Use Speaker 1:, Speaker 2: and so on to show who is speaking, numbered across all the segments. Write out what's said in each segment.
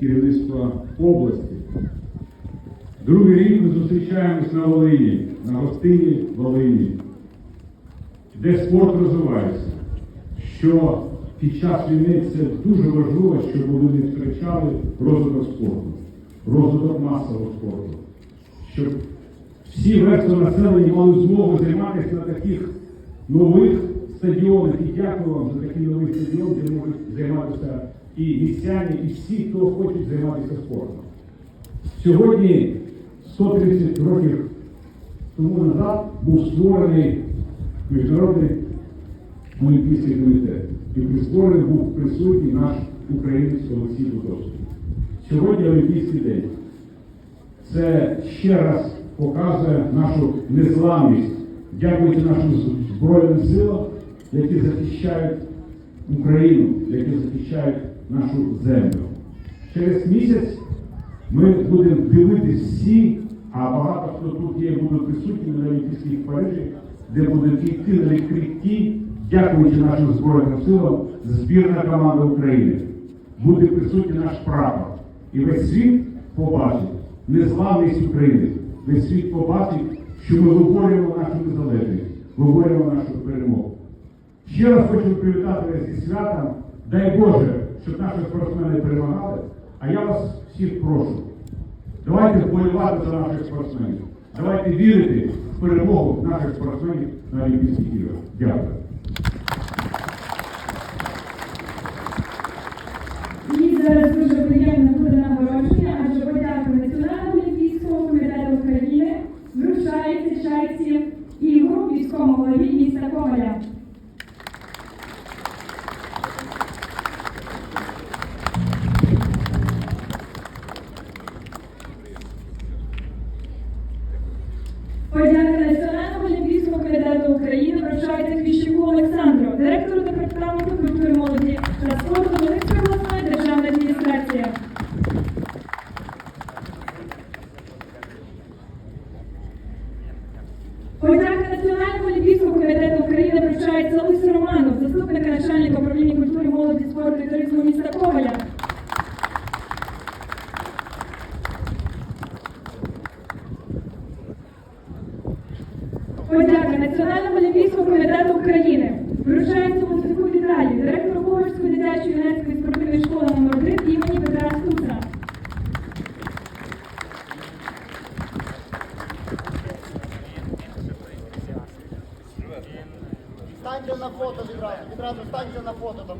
Speaker 1: керівництва області. Другий рік ми зустрічаємось на Волині, на гостині Волині, де спорт розвивається. Що під час війни це дуже важливо, щоб вони втрачали розвиток спорту, розвиток масового спорту, щоб всі верстви населення мали змогу займатися на таких нових стадіонах. І дякую вам за такий новий стадіон, де можуть займатися і містяни, і всі, хто хочуть займатися спортом. Сьогодні, 130 років тому назад, був створений міжнародний олімпійський комітет. І при створенні був присутній наш українець Олексій Бутовський. Сьогодні Олімпійський день. Це ще раз показує нашу незламність. Дякуючи нашим Збройним силам, які захищають Україну, які захищають нашу землю. Через місяць ми будемо дивитись всі, а багато хто тут є, будуть присутні на Олімпійській Парижі, де будуть йти на відкритті, дякуючи нашим Збройним силам, збірна команда України. Буде присутній наш прапор. І весь світ побачить незламність України. Весь світ побачить, що ми виборюємо нашу незалежність, виборюємо нашу перемогу. Ще раз хочу привітати вас зі святом. Дай Боже, щоб наші спортсмени перемагали. А я вас всіх прошу. Давайте вболівати за наших спортсменів. Давайте вірити в перемогу наших спортсменів на Олімпійських іграх. Дякую.
Speaker 2: Національному олімпійському комітету України. Вручається Муцюку Віталію, директору Ковальської дитячої юнацької спортивної школи номер 1 імені Петра Стуса.
Speaker 3: Станьте на фото відразу, відразу станьте на фото там.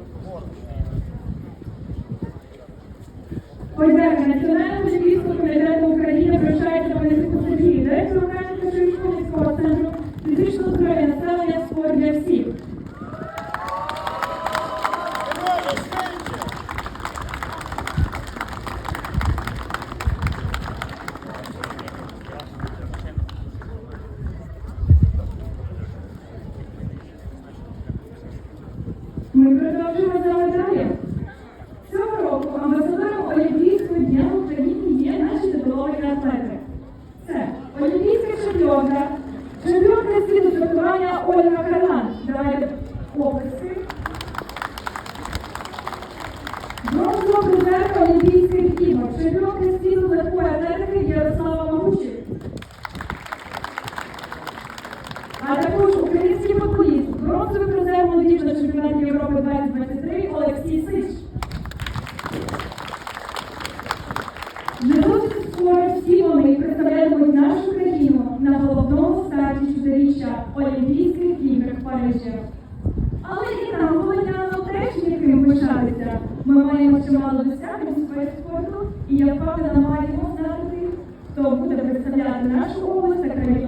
Speaker 2: Ми продовжуємо за медалі. Цього року амбасадором Олімпійського дня в Україні є наші дипломні атлети. Це олімпійська чемпіонка, чемпіонка світу з Ольга Карлан. Давайте оплески. Бронзова призерка Олімпійських ігор, чемпіонка світу легкої атлетики Ярослава Магучик. А також український футболіст, бронзовий призер молодіжного чемпіонату Європи 2023 Олексій Сич. Не досить скоро всі вони представлятимуть нашу країну на головному старті чотиріччя Олімпійських ігор в Парижі. Але і нам, володяно, теж є ким пишатися. Ми маємо чимало досягнень у сфері спорту, і я впевнена, маємо знати тих, хто буде представляти нашу область та країну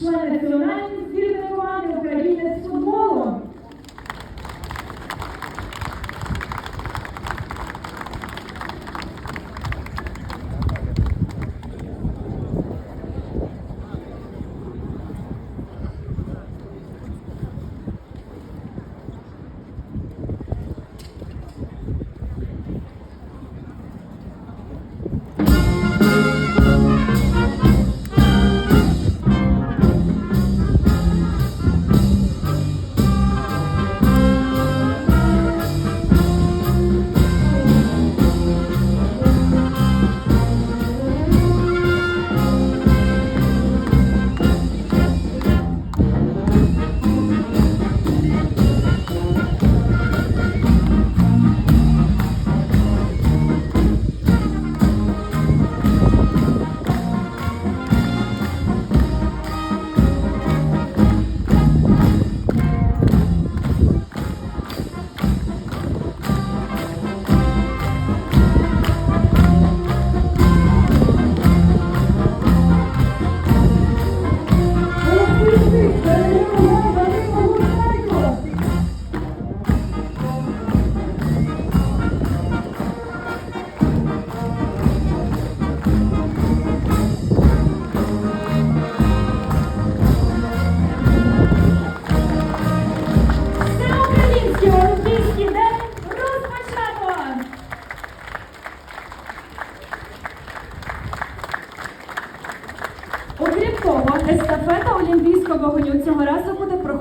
Speaker 2: soit nationale,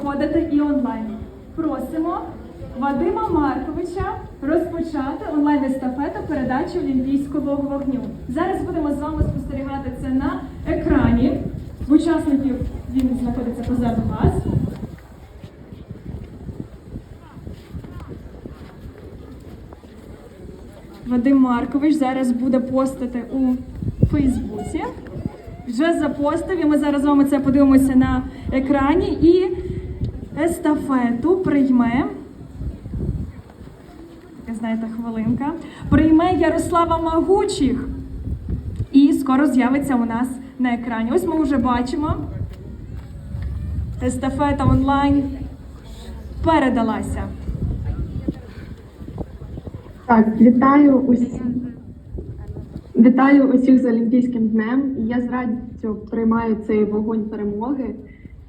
Speaker 2: проходити і онлайн. Просимо Вадима Марковича розпочати онлайн-естафету передачі Олімпійського вогню. Зараз будемо з вами спостерігати це на екрані. Учасників він знаходиться позаду вас. Вадим Маркович зараз буде постити у Фейсбуці. Вже запостив, і ми зараз з вами це подивимося на екрані. І естафету прийме. Така, знаєте, хвилинка. Прийме Ярослава Магучих. І скоро з'явиться у нас на екрані. Ось ми вже бачимо. Естафета онлайн передалася.
Speaker 4: Так, вітаю усіх. Вітаю усіх з Олімпійським днем. Я з радістю приймаю цей вогонь перемоги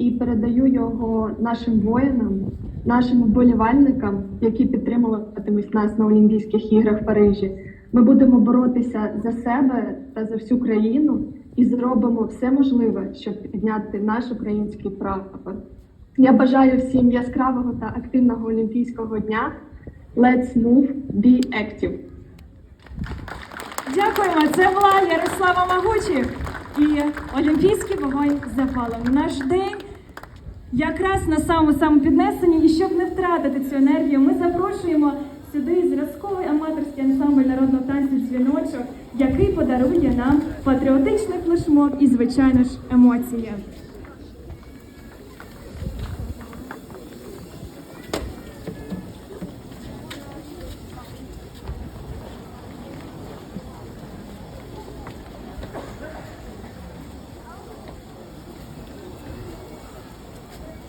Speaker 4: і передаю його нашим воїнам, нашим вболівальникам, які підтримуватимуть нас на Олімпійських іграх в Парижі. Ми будемо боротися за себе та за всю країну і зробимо все можливе, щоб підняти наш український прапор. Я бажаю всім яскравого та активного олімпійського дня. Let's move, be active.
Speaker 2: Дякуємо. Це була Ярослава Магучих і Олімпійський вогонь запалом. Наш день якраз на самому самопіднесенні. І щоб не втратити цю енергію, ми запрошуємо сюди зразковий аматорський ансамбль народного танцю дзвіночок, який подарує нам патріотичний флешмоб і, звичайно ж, емоції.